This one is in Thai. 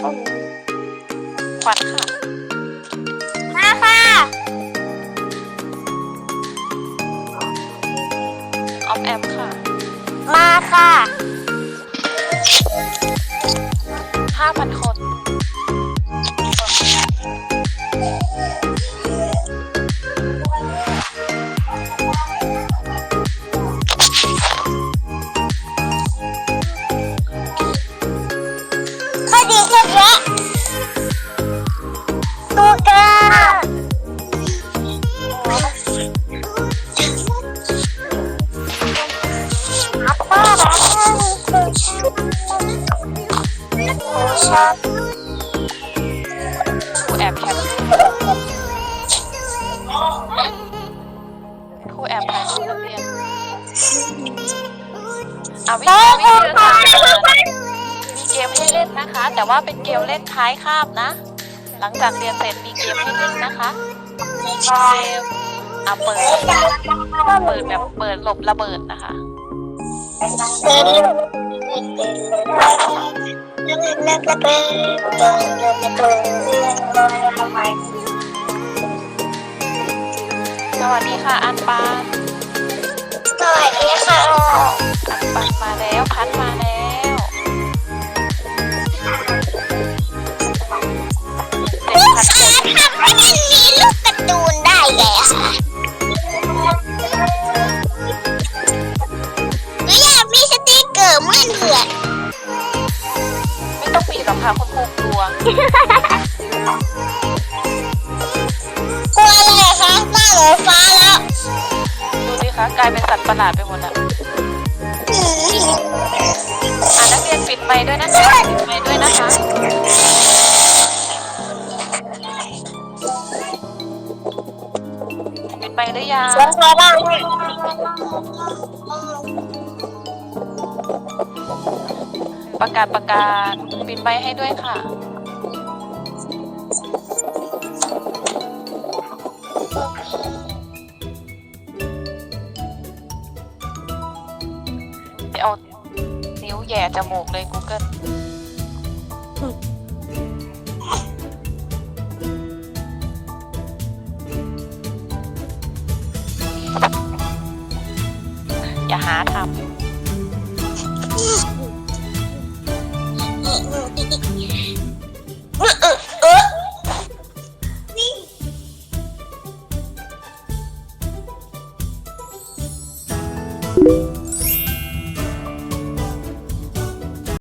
โอ้ขวัญค่ะมาค่ะออฟแอมค่ะ มาค่ะห้าพันคน ชอบครูแอบแคปครูแอบถ่ายรูปนักเรียนอะวิเฮ้ยธีวิธีค่ะการมีเกมให้เล่นนะคะ แต่ว่าเป็นเกมเล่นท้ายคาบนะ หลังจากเรียนเสร็จมีเกมให้เล่นนะคะเกมอะเปิดเปิดแบบเปิดหลบระเบิดนะคะ สวัสดีค่ะ อันปาสวัสดีค่ะ ค่ะคุณครูกลัว กลัวอะไรคะหน้าหนูฟ้าแล้วดูสิคะกลายเป็นสัตว์ประหลาดไปหมดแล้วอ่านักเรียนปิดไมค์ด้วยนะคะปิดไมค์ด้วยนะคะปิดไมค์หรือยัง แล้วใครบ้าง ประกาศประกาศปิดไมค์ให้ด้วยค่ะเดี๋ยวเอานิ้วแย่จมูกเลย Google อย่าหาทำ you